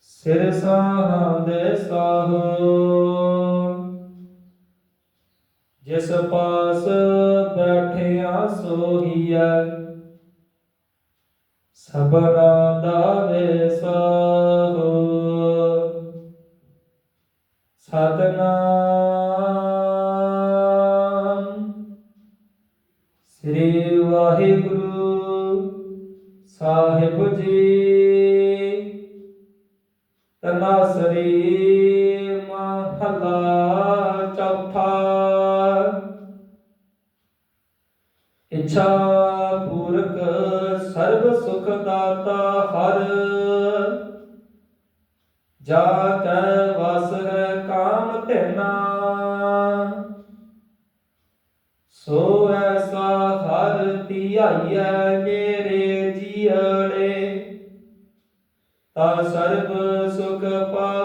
ਸਿਰ ਸਾਹੰਦੇ ਸਾਹੋ। ਜਿਸ ਪਾਸ ਬੈਠਿਆ ਸੋਹੀਐ, ਸਭਨਾ ਦਾ ਵੇਸਾਹੋ। ਸਤਨਾਮ ਸ੍ਰੀ ਵਾਹਿਗੁਰੂ ਸਾਹਿਬ ਜੀ। ਤਨਾਸਰੀ ਮਹਲਾ ਚੌਥਾ। ਇੱਛਾ ਪੂਰਕ ਸਰਬ ਸੁਖ ਦਾਤਾ ਹਰ। ਜਾ ਕੈ ਵਸ ਹੈ ਕਾਮ ਧਿਨਾ। ਸੋ ਐਸਾ ਹਰ ਧਿਆਈਐ ਮੇਰੇ ਜੀਅੜੇ। ਸਰਬ ਸੁਖ ਪਾ